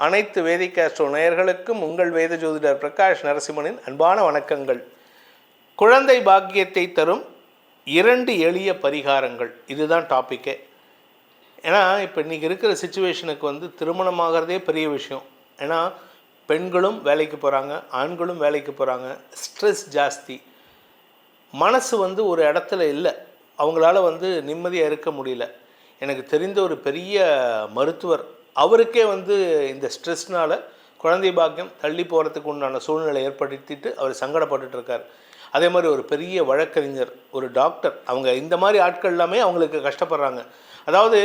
அனைத்து வேதிகாஸ்ட்ரோ நேயர்களுக்கும் உங்கள் வேத ஜோதிடர் பிரகாஷ் நரசிம்மனின் அன்பான வணக்கங்கள். குழந்தை பாக்கியத்தை தரும் இரண்டு எளிய பரிகாரங்கள். இதுதான் டாப்பிக்கே ஏன்னா இப்போ இன்றைக்கி இருக்கிற சுச்சுவேஷனுக்கு வந்து திருமணமாகிறதே பெரிய விஷயம். ஏன்னா பெண்களும் வேலைக்கு போகிறாங்க ஆண்களும் வேலைக்கு போகிறாங்க ஸ்ட்ரெஸ் ஜாஸ்தி. மனசு வந்து ஒரு இடத்துல இல்லை. அவங்களால வந்து நிம்மதியாக இருக்க முடியல. எனக்கு தெரிந்த ஒரு பெரிய மருத்துவர் அவருக்கே வந்து இந்த ஸ்ட்ரெஸ்னால் குழந்தை பாக்கியம் தள்ளி போகிறதுக்கு உண்டான சூழ்நிலை ஏற்படுத்திட்டு அவர் சங்கடப்பட்டுட்டு இருக்கார். அதே மாதிரி ஒரு பெரிய வழக்கறிஞர் ஒரு டாக்டர் அவங்க இந்த மாதிரி ஆட்கள் எல்லாமே அவங்களுக்கு கஷ்டப்படுறாங்க. அதாவது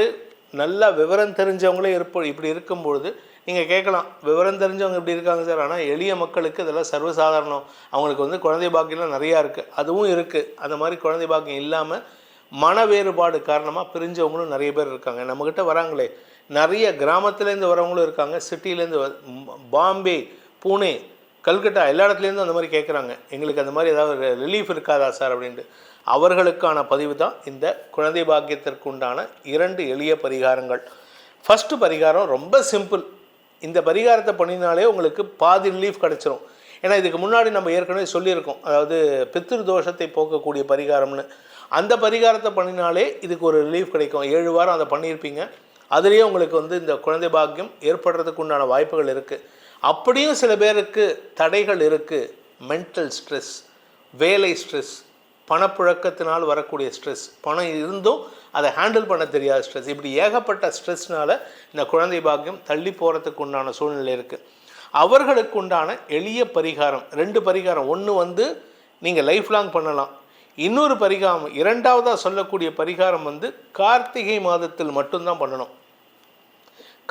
நல்லா விவரம் தெரிஞ்சவங்களே இருப்ப இப்படி இருக்கும்பொழுது நீங்கள் கேட்கலாம் விவரம் தெரிஞ்சவங்க இப்படி இருக்காங்க சார். ஆனால் எளிய மக்களுக்கு இதெல்லாம் சர்வசாதாரணம். அவங்களுக்கு வந்து குழந்தை பாக்கியம்லாம் நிறையா இருக்குது அதுவும் இருக்குது அந்த மாதிரி குழந்தை பாக்கியம் இல்லாமல் மன வேறுபாடு காரணமாக பிரிஞ்சவங்களும் நிறைய பேர் இருக்காங்க. நம்மக்கிட்ட வராங்களே. நிறைய கிராமத்துலேருந்து வரவங்களும் இருக்காங்க. சிட்டிலேருந்து பாம்பே பூனே கல்கட்டா எல்லா இடத்துலேருந்தும் அந்த மாதிரி கேட்குறாங்க. எங்களுக்கு அந்த மாதிரி ஏதாவது ரிலீஃப் இருக்காதா சார் அப்படின்ட்டு. அவர்களுக்கான பதிவு தான் இந்த குழந்தை பாக்கியத்திற்கு உண்டான இரண்டு எளிய பரிகாரங்கள். ஃபஸ்ட்டு பரிகாரம் ரொம்ப சிம்பிள் இந்த பரிகாரத்தை பண்ணினாலே உங்களுக்கு பாதி ரிலீஃப் கிடச்சிரும். ஏன்னா இதுக்கு முன்னாடி நம்ம ஏற்கனவே சொல்லியிருக்கோம். அதாவது பித்திரு தோஷத்தை போக்கக்கூடிய பரிகாரம்னு. அந்த பரிகாரத்தை பண்ணினாலே இதுக்கு ஒரு ரிலீஃப் கிடைக்கும். ஏழு வாரம் அதை பண்ணியிருப்பீங்க. அதுலேயே உங்களுக்கு வந்து இந்த குழந்தை பாக்கியம் ஏற்படுறதுக்கு உண்டான வாய்ப்புகள் இருக்குது அப்படியும் சில பேருக்கு தடைகள் இருக்குது மென்டல் ஸ்ட்ரெஸ் வேலை ஸ்ட்ரெஸ் பணப்புழக்கத்தினால் வரக்கூடிய ஸ்ட்ரெஸ் பணம் இருந்தும் அதை ஹேண்டில் பண்ண தெரியாத ஸ்ட்ரெஸ் இப்படி ஏகப்பட்ட ஸ்ட்ரெஸ்னால் இந்த குழந்தை பாக்கியம் தள்ளி போகிறதுக்கு உண்டான சூழ்நிலை இருக்குது அவர்களுக்கு உண்டான எளிய பரிகாரம் ரெண்டு பரிகாரம். ஒன்று வந்து நீங்கள் லைஃப் லாங் பண்ணலாம். இன்னொரு பரிகாரம் இரண்டாவதாக சொல்லக்கூடிய பரிகாரம் வந்து கார்த்திகை மாதத்தில் மட்டும்தான் பண்ணணும்.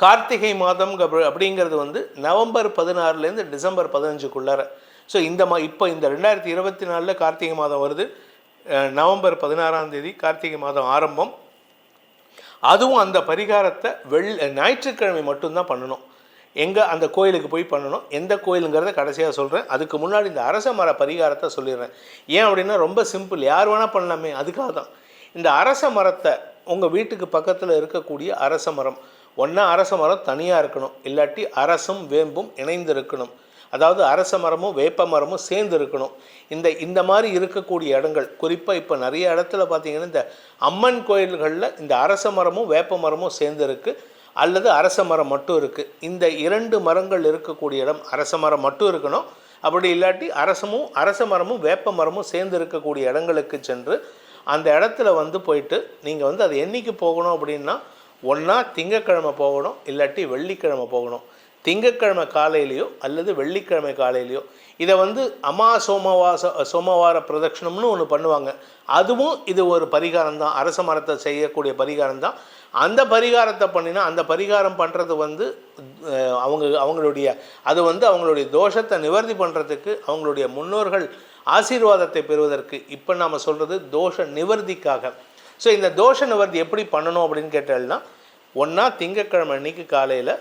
கார்த்திகை மாதம் அப்படிங்கிறது வந்து நவம்பர் பதினாறுலேருந்து டிசம்பர் பதினஞ்சுக்குள்ளார. ஸோ இந்த மா இப்போ இந்த ரெண்டாயிரத்தி இருபத்தி நாலில் கார்த்திகை மாதம் வருது. நவம்பர் பதினாறாம் தேதி கார்த்திகை மாதம் ஆரம்பம். அதுவும் அந்த பரிகாரத்தை வெள் ஞாயிற்றுக்கிழமை மட்டும்தான் பண்ணணும். எங்கே அந்த கோயிலுக்கு போய் பண்ணணும்? எந்த கோயிலுங்கிறத கடைசியாக சொல்கிறேன் அதுக்கு முன்னாடி இந்த அரச மர பரிகாரத்தை சொல்லிடுறேன். ஏன் அப்படின்னா ரொம்ப சிம்பிள் யார் வேணால் பண்ணலாமே. அதுக்காக தான். இந்த அரச மரத்தை உங்கள் வீட்டுக்கு பக்கத்தில் இருக்கக்கூடிய அரச மரம். ஒன்றா அரச மரம் தனியாக இருக்கணும். இல்லாட்டி அரசும் வேம்பும் இணைந்து இருக்கணும் அதாவது அரச மரமும் வேப்ப மரமும் சேர்ந்து இருக்கணும். இந்த இந்த மாதிரி இருக்கக்கூடிய இடங்கள் குறிப்பாக இப்போ நிறைய இடத்துல பார்த்தீங்கன்னா இந்த அம்மன் கோயில்களில் இந்த அரச மரமும் வேப்ப மரமும் சேர்ந்து இருக்குது அல்லது அரச மரம் மட்டும் இருக்குது இந்த இரண்டு மரங்கள் இருக்கக்கூடிய இடம் அரச மரம் மட்டும் இருக்கணும். அப்படி இல்லாட்டி அரசமும் அரச மரமும் வேப்ப மரமும் சேர்ந்து இருக்கக்கூடிய இடங்களுக்கு சென்று அந்த இடத்துல வந்து போயிட்டு நீங்கள் வந்து அது என்றைக்கு போகணும் அப்படின்னா ஒன்றா திங்கக்கிழமை போகணும் இல்லாட்டி வெள்ளிக்கிழமை போகணும். திங்கக்கிழமை காலையிலையோ அல்லது வெள்ளிக்கிழமை காலையிலையோ. இதை வந்து அமா சோமவாச சோமவார பிரதட்சணம்னு ஒன்று பண்ணுவாங்க. அதுவும் இது ஒரு பரிகாரம் தான் அரச மரத்தை செய்யக்கூடிய பரிகாரம் தான் அந்த பரிகாரத்தை பண்ணினா அந்த பரிகாரம் பண்ணுறது வந்து அவங்க அவங்களுடைய அது வந்து அவங்களுடைய தோஷத்தை நிவர்த்தி பண்ணுறதுக்கு அவங்களுடைய முன்னோர்கள் ஆசீர்வாதத்தை பெறுவதற்கு இப்போ நாம் சொல்கிறது தோஷ நிவர்த்திக்காக. ஸோ இந்த தோஷ நிவர்த்தி எப்படி பண்ணணும் அப்படின்னு கேட்டால்னா ஒன்றா திங்கக்கிழமை அன்னைக்கு காலையில்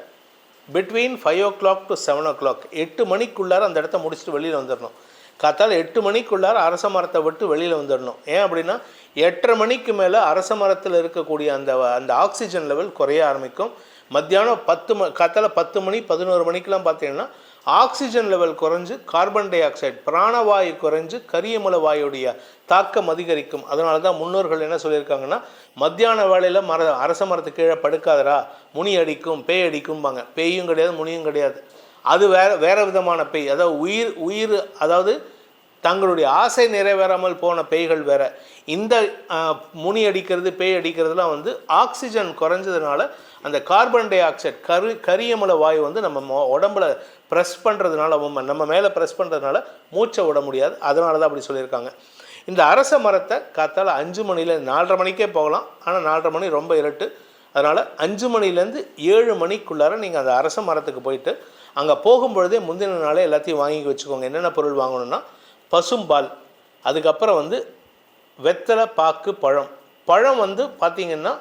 between five o'clock to seven o'clock எட்டு மணிக்குள்ளார அந்த இடத்த முடிச்சுட்டு வெளியில் வந்துடணும் காத்தால் எட்டு மணிக்குள்ளார அரச மரத்தை விட்டு வெளியில் வந்துடணும். ஏன் அப்படின்னா எட்டரை மணிக்கு மேலே அரச மரத்தில் இருக்கக்கூடிய அந்த அந்த ஆக்சிஜன் லெவல் குறைய ஆரம்பிக்கும். மத்தியானம் பத்து ம காத்தால் பத்து மணி பதினோரு மணிக்கெலாம் பார்த்தீங்கன்னா ஆக்சிஜன் லெவல் குறைஞ்சு கார்பன் டை ஆக்சைடு பிராணவாயு குறைஞ்சு கரியமல வாயுடைய தாக்கம் அதிகரிக்கும். அதனால தான் முன்னோர்கள் என்ன சொல்லியிருக்காங்கன்னா மத்தியான வேலையில் மர அரச மரத்து கீழே படுக்காதரா முனி அடிக்கும் பேய் அடிக்கும்பாங்க. பேயும் கிடையாது முனியும் கிடையாது. அது வேறு வேறு விதமான பேய். அதாவது உயிர் உயிர் அதாவது தங்களுடைய ஆசை நிறைவேறாமல் போன பேய்கள் வேறு. இந்த முனி அடிக்கிறது பேய் அடிக்கிறதுலாம் வந்து ஆக்சிஜன் குறைஞ்சதுனால அந்த கார்பன் டை ஆக்சைடு கரு கரியமல வாயு வந்து நம்ம உடம்புல ப்ரெஸ் பண்ணுறதுனால நம்ம மேலே ப்ரெஸ் பண்ணுறதுனால மூச்சை விட முடியாது. அதனால தான் அப்படி சொல்லியிருக்காங்க. இந்த அரச மரத்தை காத்தால் அஞ்சு மணியில் நாலரை மணிக்கே போகலாம். ஆனால் நாலரை மணி ரொம்ப இருட்டு. அதனால் அஞ்சு மணிலேருந்து ஏழு மணிக்குள்ளார நீங்கள் அந்த அரச மரத்துக்கு போயிட்டு அங்கே போகும்பொழுதே முந்தின நாளே எல்லாத்தையும் வாங்கி வச்சுக்கோங்க. என்னென்ன பொருள் வாங்கணும்னா பசும்பால் அதுக்கப்புறம் வந்து வெத்தலை பாக்கு பழம். பழம் வந்து பார்த்திங்கன்னா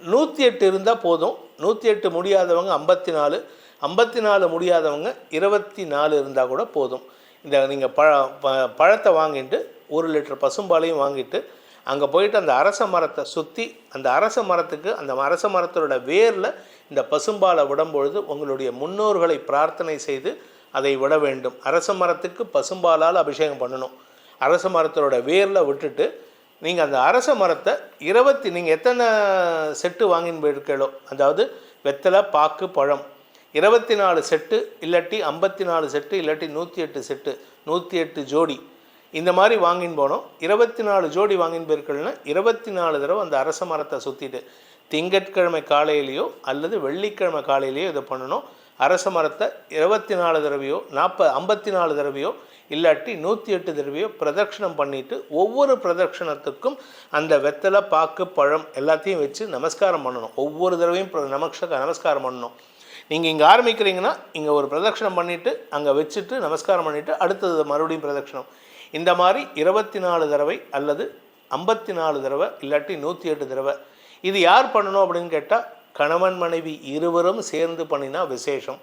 நூற்றி எட்டு இருந்தால் போதும். நூற்றி எட்டு முடியாதவங்க ஐம்பத்தி நாலு ஐம்பத்தி நாலு முடியாதவங்க இருபத்தி நாலு இருந்தால் கூட போதும். இந்த நீங்கள் பழ பழத்தை வாங்கிட்டு ஒரு லிட்டர் பசும்பாலையும் வாங்கிட்டு அங்கே போயிட்டு அந்த அரச மரத்தை சுற்றி அந்த அரச மரத்துக்கு அந்த அரச மரத்தோட வேரில் இந்த பசும்பாலை விடும்பொழுது உங்களுடைய முன்னோர்களை பிரார்த்தனை செய்து அதை விட வேண்டும். அரச மரத்துக்கு பசும்பாலால் அபிஷேகம் பண்ணணும். அரச மரத்தோட வேரில் விட்டுட்டு நீங்கள் அந்த அரச மரத்தை இருபத்தி நீங்கள் எத்தனை செட்டு வாங்கின்னு போயிருக்கீங்களோ அதாவது வெத்தலை பாக்கு பழம் இருபத்தி நாலு செட்டு இல்லாட்டி ஐம்பத்தி நாலு செட்டு இல்லாட்டி நூற்றி எட்டு செட்டு நூற்றி எட்டு ஜோடி இந்த மாதிரி வாங்கின்னு போனோம். இருபத்தி நாலு ஜோடி வாங்கின்னு போயிருக்கீங்கன்னா இருபத்தி நாலு தடவை அந்த அரச மரத்தை சுற்றிட்டு திங்கட்கிழமை காலையிலையோ அல்லது வெள்ளிக்கிழமை காலையிலையோ இதை பண்ணணும். அரச மரத்தை இருபத்தி நாலு தடவையோ நாற்பது ஐம்பத்தி நாலு தடவையோ இல்லாட்டி நூற்றி எட்டு தடவையோ பிரதட்சிணம் பண்ணிட்டு ஒவ்வொரு பிரதட்சிணத்துக்கும் அந்த வெத்தலை பாக்கு பழம் எல்லாத்தையும் வச்சு நமஸ்காரம் பண்ணணும். ஒவ்வொரு தடவையும் பிர- நமஸ்காரம் பண்ணணும். நீங்கள் இங்கே ஆரம்பிக்கிறீங்கன்னா இங்கே ஒரு பிரதட்சணம் பண்ணிவிட்டு அங்கே வச்சுட்டு நமஸ்காரம் பண்ணிவிட்டு அடுத்தது மறுபடியும் பிரதட்சிணம். இந்த மாதிரி இருபத்தி நாலு தடவை அல்லது ஐம்பத்தி நாலு தடவை இல்லாட்டி நூற்றி எட்டு தடவை இது யார் பண்ணணும் அப்படின்னு கேட்டால் கணவன் மனைவி இருவரும் சேர்ந்து பண்ணினா விசேஷம்.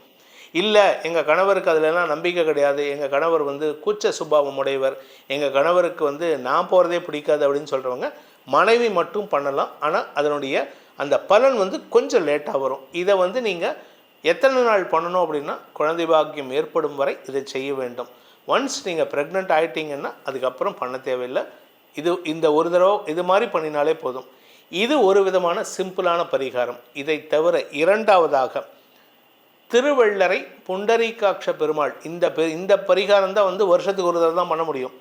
இல்லை எங்கள் கணவருக்கு அதிலெல்லாம் நம்பிக்கை கிடையாது. எங்கள் கணவர் வந்து கூச்ச சுபாவம் உடையவர். எங்கள் கணவருக்கு வந்து நான் போகிறதே பிடிக்காது அப்படின்னு சொல்கிறவங்க மனைவி மட்டும் பண்ணலாம். ஆனால் அதனுடைய அந்த பலன் வந்து கொஞ்சம் லேட்டாக வரும். இதை வந்து நீங்கள் எத்தனை நாள் பண்ணணும் அப்படின்னா குழந்தை பாக்கியம் ஏற்படும் வரை இதை செய்ய வேண்டும். ஒன்ஸ் நீங்கள் ப்ரெக்னென்ட் ஆகிட்டீங்கன்னா அதுக்கப்புறம் பண்ண தேவையில்லை. இது இந்த ஒரு தடவை இது மாதிரி பண்ணினாலே போதும். இது ஒரு விதமான சிம்பிளான பரிகாரம். இதை தவிர இரண்டாவதாக திருவள்ளரை புண்டரீகாட்ச பெருமாள் இந்த பெ- இந்த பரிகாரம் தான் வந்து வருஷத்துக்கு ஒரு தடவை தான் பண்ண முடியும்.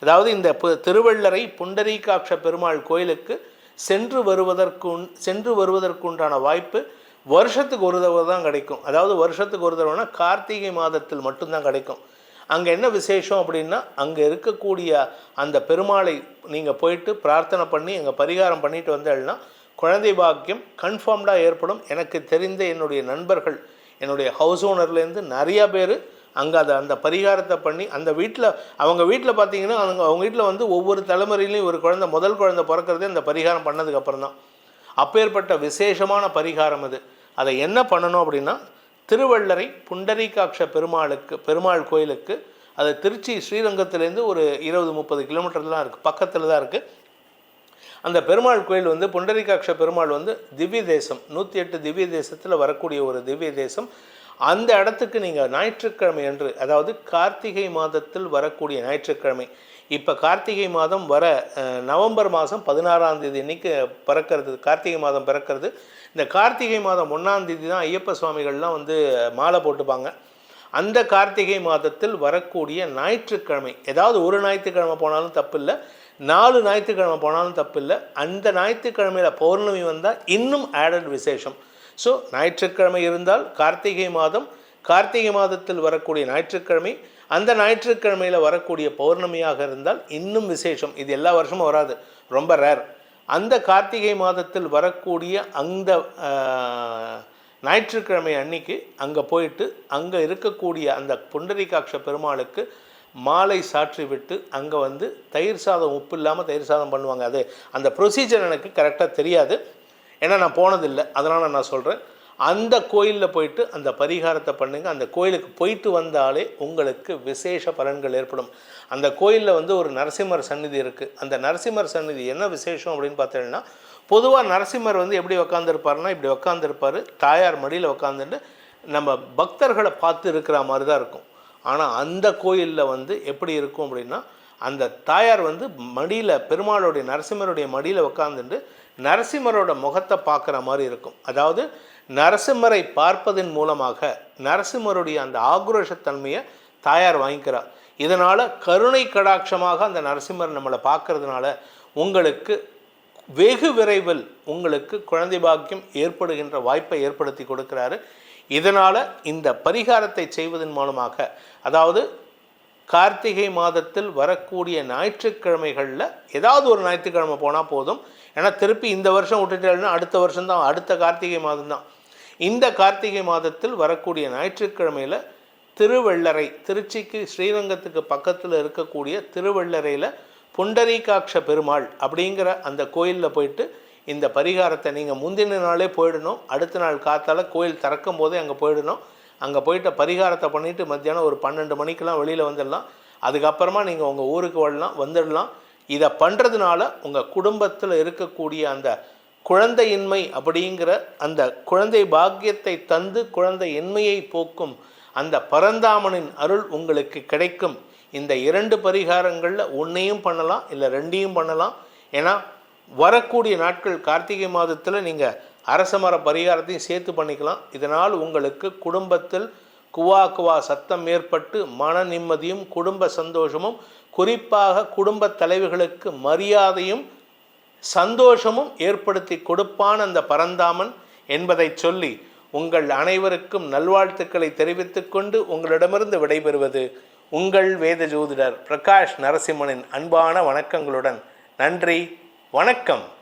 அதாவது இந்த திருவள்ளரை புண்டரீகாட்ச பெருமாள் கோயிலுக்கு சென்று வருவதற்கு சென்று வருவதற்குண்டான வாய்ப்பு வருஷத்துக்கு ஒரு தடவை தான் கிடைக்கும். அதாவது வருஷத்துக்கு ஒரு தடவைனா கார்த்திகை மாதத்தில் மட்டும்தான் கிடைக்கும். அங்கே என்ன விசேஷம் அப்படின்னா அங்கே இருக்கக்கூடிய அந்த பெருமாளை நீங்கள் போயிட்டு பிரார்த்தனை பண்ணி அங்கே பரிகாரம் பண்ணிட்டு வந்தேன்னா குழந்தை பாக்கியம் கன்ஃபார்ம்டாக ஏற்படும். எனக்கு தெரிந்த என்னுடைய நண்பர்கள் என்னுடைய ஹவுஸ் ஓனர்லேருந்து நிறையா பேர் அங்கே அதை அந்த பரிகாரத்தை பண்ணி அந்த வீட்டில் அவங்க வீட்டில் பார்த்தீங்கன்னா அவங்க அவங்க வீட்டில் வந்து ஒவ்வொரு தலைமுறையிலையும் ஒரு குழந்தை முதல் குழந்தை பிறக்கிறதே அந்த பரிகாரம் பண்ணதுக்கப்புறம் தான் அப்பேற்பட்ட விசேஷமான பரிகாரம் அது. அதை என்ன பண்ணணும் அப்படின்னா திருவள்ளரை புண்டரீகாட்ச பெருமாளுக்கு பெருமாள் கோயிலுக்கு அது திருச்சி ஸ்ரீரங்கத்துலேருந்து ஒரு இருபது முப்பது கிலோமீட்டர் தான் இருக்குது பக்கத்தில் தான் இருக்குது அந்த பெருமாள் கோயில் வந்து புண்டரீகாட்ச பெருமாள் வந்து திவ்ய தேசம் நூற்றி எட்டு திவ்ய தேசத்தில் வரக்கூடிய ஒரு திவ்ய தேசம். அந்த இடத்துக்கு நீங்கள் ஞாயிற்றுக்கிழமை அன்று அதாவது கார்த்திகை மாதத்தில் வரக்கூடிய ஞாயிற்றுக்கிழமை இப்போ கார்த்திகை மாதம் வர நவம்பர் மாதம் பதினாறாம் தேதி இன்னைக்கு பிறக்கிறது கார்த்திகை மாதம் பிறக்கிறது. இந்த கார்த்திகை மாதம் ஒன்றாம் தேதி தான் ஐயப்ப சுவாமிகள்லாம் வந்து மாலை போட்டுப்பாங்க. அந்த கார்த்திகை மாதத்தில் வரக்கூடிய ஞாயிற்றுக்கிழமை ஏதாவது ஒரு ஞாயிற்றுக்கிழமை போனாலும் தப்பில்லை நாலு ஞாயிற்றுக்கிழமை போனாலும் தப்பில்லை அந்த ஞாயிற்றுக்கிழமையில் பௌர்ணமி வந்தால் இன்னும் ஆடட் விசேஷம். ஸோ ஞாயிற்றுக்கிழமை இருந்தால் கார்த்திகை மாதம் கார்த்திகை மாதத்தில் வரக்கூடிய ஞாயிற்றுக்கிழமை அந்த ஞாயிற்றுக்கிழமையில் வரக்கூடிய பௌர்ணமியாக இருந்தால் இன்னும் விசேஷம். இது எல்லா வருஷமும் வராது. ரொம்ப ரேர் அந்த கார்த்திகை மாதத்தில் வரக்கூடிய அந்த ஞாயிற்றுக்கிழமை அன்னைக்கு அங்கே போயிட்டு அங்கே இருக்கக்கூடிய அந்த புண்டரிகாட்ச பெருமாளுக்கு மாலை சாற்றி விட்டு அங்கே வந்து தயிர் சாதம் உப்பு இல்லாமல் தயிர் சாதம் பண்ணுவாங்க. அது அந்த ப்ரொசீஜர் எனக்கு கரெக்டாக தெரியாது. ஏன்னா நான் போனதில்லை. அதனால் நான் சொல்கிறேன் அந்த கோயிலில் போயிட்டு அந்த பரிகாரத்தை பண்ணுங்க. அந்த கோயிலுக்கு போயிட்டு வந்தாலே உங்களுக்கு விசேஷ பலன்கள் ஏற்படும். அந்த கோயிலில் வந்து ஒரு நரசிம்மர் சந்நிதி இருக்குது அந்த நரசிம்மர் சந்நிதி என்ன விசேஷம் அப்படின்னு பார்த்தீங்கன்னா பொதுவாக நரசிம்மர் வந்து எப்படி உக்காந்துருப்பாருன்னா இப்படி உக்காந்துருப்பார். தாயார் மடியில் உக்காந்துட்டு நம்ம பக்தர்களை பார்த்து இருக்கிற மாதிரி தான் இருக்கும். ஆனால் அந்த கோயிலில் வந்து எப்படி இருக்கும் அப்படின்னா அந்த தாயார் வந்து மடியில் பெருமாளுடைய நரசிம்மருடைய மடியில் உட்காந்துட்டு நரசிம்மரோட முகத்தை பார்க்குற மாதிரி இருக்கும். அதாவது நரசிம்மரை பார்ப்பதன் மூலமாக நரசிம்மருடைய அந்த ஆக்ரோஷத்தன்மையை தாயார் வாங்கிக்கிறார் இதனால் கருணை கடாட்சமாக அந்த நரசிம்மர் நம்மளை பார்க்கறதுனால உங்களுக்கு வெகு விரைவில் உங்களுக்கு குழந்தை பாக்கியம் ஏற்படுகின்ற வாய்ப்பை ஏற்படுத்தி கொடுக்கிறாரு. இதனால் இந்த பரிகாரத்தை செய்வதன் மூலமாக அதாவது கார்த்திகை மாதத்தில் வரக்கூடிய ஞாயிற்றுக்கிழமைகளில் ஏதாவது ஒரு ஞாயிற்றுக்கிழமை போனால் போதும். ஏன்னா திருப்பி இந்த வருஷம் விட்டுட்டேன்னா அடுத்த வருஷம்தான் அடுத்த கார்த்திகை மாதம் தான் இந்த கார்த்திகை மாதத்தில் வரக்கூடிய ஞாயிற்றுக்கிழமையில் திருவெள்ளரை திருச்சிக்கு ஸ்ரீரங்கத்துக்கு பக்கத்தில் இருக்கக்கூடிய திருவெள்ளரையில் புண்டரீகாட்ச பெருமாள் அப்படிங்கிற அந்த கோயிலில் போயிட்டு இந்த பரிகாரத்தை நீங்கள் முந்தின நாளே போயிடணும். அடுத்த நாள் காத்தால் கோயில் திறக்கும் போதே அங்கே போயிடணும். அங்கே போயிட்டு பரிகாரத்தை பண்ணிவிட்டு மத்தியானம் ஒரு பன்னெண்டு மணிக்கெலாம் வெளியில் வந்துடலாம். அதுக்கப்புறமா நீங்கள் உங்கள் ஊருக்கு வரலாம் வந்துடலாம். இதை பண்ணுறதுனால உங்கள் குடும்பத்தில் இருக்கக்கூடிய அந்த குழந்தையின்மை அப்படிங்கிற அந்த குழந்தை பாக்கியத்தை தந்து குழந்தை இன்மையை போக்கும் அந்த பரந்தாமனின் அருள் உங்களுக்கு கிடைக்கும். இந்த இரண்டு பரிகாரங்களில் ஒன்றையும் பண்ணலாம் இல்லை ரெண்டையும் பண்ணலாம். ஏன்னா வரக்கூடிய நாட்கள் கார்த்திகை மாதத்தில் நீங்கள் அரச மர பரிகாரத்தையும் சேர்த்து பண்ணிக்கலாம். இதனால் உங்களுக்கு குடும்பத்தில் குவா குவா சத்தம் ஏற்பட்டு மன நிம்மதியும் குடும்ப சந்தோஷமும் குறிப்பாக குடும்ப தலைவர்களுக்கு மரியாதையும் சந்தோஷமும் ஏற்படுத்தி கொடுப்பான் அந்த பரந்தாமன் என்பதை சொல்லி உங்கள் அனைவருக்கும் நல்வாழ்த்துக்களை தெரிவித்துக் கொண்டு உங்களிடமிருந்து விடைபெறுவது உங்கள் வேத ஜோதிடர் பிரகாஷ் நரசிம்மனின் அன்பான வணக்கங்களுடன். நன்றி வணக்கம்.